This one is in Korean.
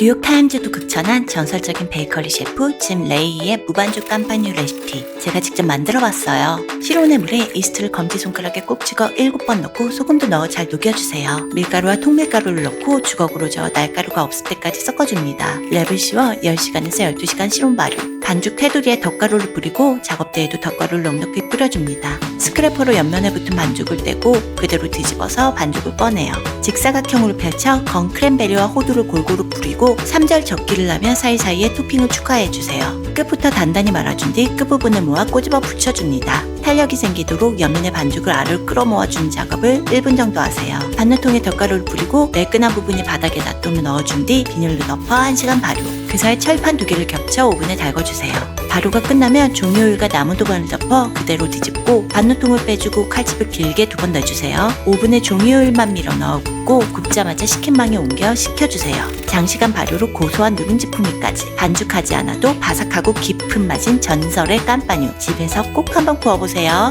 뉴욕타임즈도 극찬한 전설적인 베이커리 셰프 짐 레이의 무반죽 깜파뉴 레시피 제가 직접 만들어 봤어요. 실온의 물에 이스트를 검지손가락에 꼭 찍어 7번 넣고 소금도 넣어 잘 녹여주세요. 밀가루와 통밀가루를 넣고 주걱으로 저어 날가루가 없을 때까지 섞어줍니다. 랩을 씌워 10시간에서 12시간 실온 발효 반죽 테두리에 덧가루를 뿌리고 작업대에도 덧가루를 넉넉히 뿌려줍니다. 스크래퍼로 옆면에 붙은 반죽을 떼고 그대로 뒤집어서 반죽을 꺼내요. 직사각형으로 펼쳐 건 크랜베리와 호두를 골고루 뿌리고 3절 적기를 나면 사이사이에 토핑을 추가해주세요. 끝부터 단단히 말아준 뒤 끝부분을 모아 꼬집어 붙여줍니다. 탄력이 생기도록 옆면에 반죽을 아래로 끌어모아주는 작업을 1분 정도 하세요. 반죽통에 덧가루를 뿌리고 매끈한 부분이 바닥에 놔두면 넣어준 뒤 비닐로 덮어 1시간 발효. 그 사이 철판 두 개를 겹쳐 오븐에 달궈주세요. 발효가 끝나면 종이오일과 나무도관을 덮어 그대로 뒤집고 반죽통을 빼주고 칼집을 길게 두 번 넣어주세요. 오븐에 종이오일만 밀어 넣 어 굽고 굽자마자 식힌망에 옮겨 식혀주세요. 장시간 발효로 고소한 누룽지 풍미까지 반죽하지 않아도 바삭하고 깊은 맛인 전설의 깜빠뉴 집에서 꼭 한번 구워보세요.